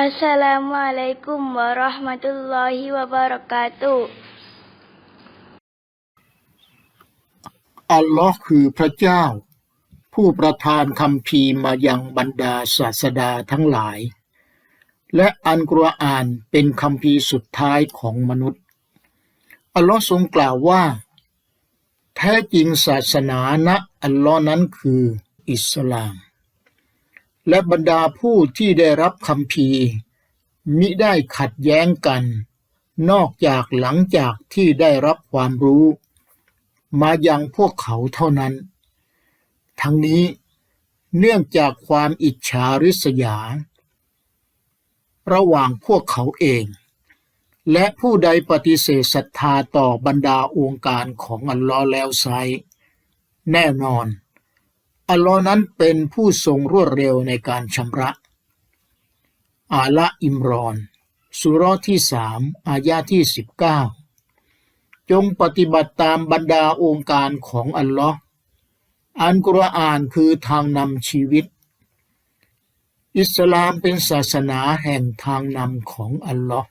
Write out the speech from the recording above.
อัสสลามุอะลัยกุมวะเราะห์มะตุลลอฮิวะบะเราะกาตุอัลลอฮ์คือพระเจ้า ผู้ประทานคำพีมายังบรรดาศาสดาทั้งหลาย และอันกุรอานเป็นคำพีสุดท้ายของมนุษย์ อัลลอฮ์ทรงกล่าวว่า แท้จริงศาสนานะอัลลอฮ์นั้นคืออิสลาม และบรรดาผู้ที่ได้รับคำพีมิได้ขัดแย้งกัน นอกจากหลังจากที่ได้รับความรู้ มายังพวกเขาเท่านั้น ทั้งนี้เนื่องจากความอิจฉาริษยา ระหว่างพวกเขาเอง และผู้ใดปฏิเสธศรัทธาต่อบรรดาองค์การของอัลลอฮ์แล้วไซแน่นอน อัลลอฮ์นั้นเป็นผู้ทรงรวดเร็วในการชำระ อาละอิมรอนสุรที่สามอายาที่สิบเก้าจงปฏิบัติตามบรรดาองค์การของอัลลอฮ์อันกุรอานคือทางนำชีวิต อิสลามเป็นศาสนาแห่งทางนำของอัลลอฮ์